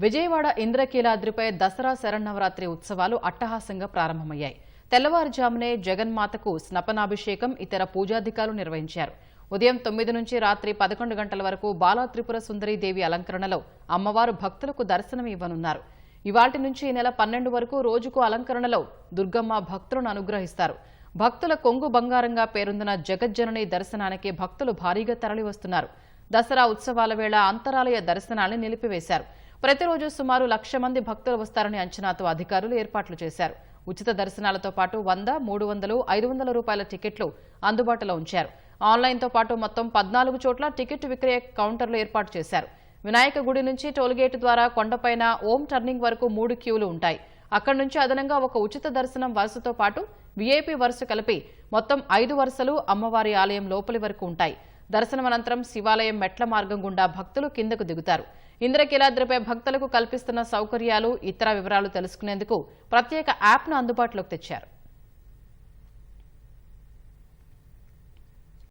విజయవాడ ఇంద్రకీలాద్రిపై దసరా శరన్నవరాత్రి ఉత్సవాలు అట్టహాసంగా ప్రారంభమయ్యాయి. తెల్లవారుజామునే జగన్మాతకు స్నపనాభిషేకం ఇతర పూజాధికారులు నిర్వహించారు. ఉదయం తొమ్మిది నుంచి రాత్రి పదకొండు గంటల వరకు బాలా త్రిపుర సుందరీదేవి అలంకరణలో అమ్మవారు భక్తులకు దర్శనం ఇవ్వనున్నారు. ఇవాటి నుంచి ఈ నెల పన్నెండు వరకు రోజుకు అలంకరణలో దుర్గమ్మ భక్తులను అనుగ్రహిస్తారు. భక్తుల కొంగు బంగారంగా పేరొందిన జగజ్జనని దర్శనానికి భక్తులు భారీగా తరలివస్తున్నారు. దసరా ఉత్సవాల వేళ అంతరాలయ దర్శనాన్ని నిలిపివేశారు. ప్రతిరోజు సుమారు లక్ష మంది భక్తులు వస్తారని అంచనాతో అధికారులు ఏర్పాట్లు చేశారు. ఉచిత దర్శనాలతో పాటు వంద మూడు వందలు ఐదు వందల రూపాయల టికెట్లు అందుబాటులో ఉంచారు. ఆన్లైన్తో పాటు మొత్తం పద్నాలుగు చోట్ల టికెట్ విక్రయ కౌంటర్లు ఏర్పాటు చేశారు. వినాయక గుడి నుంచి టోల్గేట్ ద్వారా కొండపైన ఓం టర్నింగ్ వరకు మూడు క్యూలు ఉంటాయి. అక్కడి నుంచి అదనంగా ఒక ఉచిత దర్శనం వరుసతో పాటు వీఐపీ వరుస కలిపి మొత్తం ఐదు వరుసలు అమ్మవారి ఆలయం లోపలి వరకు ఉంటాయి. దర్శనమనంతరం శివాలయం మెట్ల మార్గం గుండా భక్తులు కిందకు దిగుతారు. ఇంద్రకీలాద్రిపై భక్తులకు కల్పిస్తున్న సౌకర్యాలు ఇతర వివరాలు తెలుసుకునేందుకు ప్రత్యేక యాప్ను అందుబాటులోకి తెచ్చారు.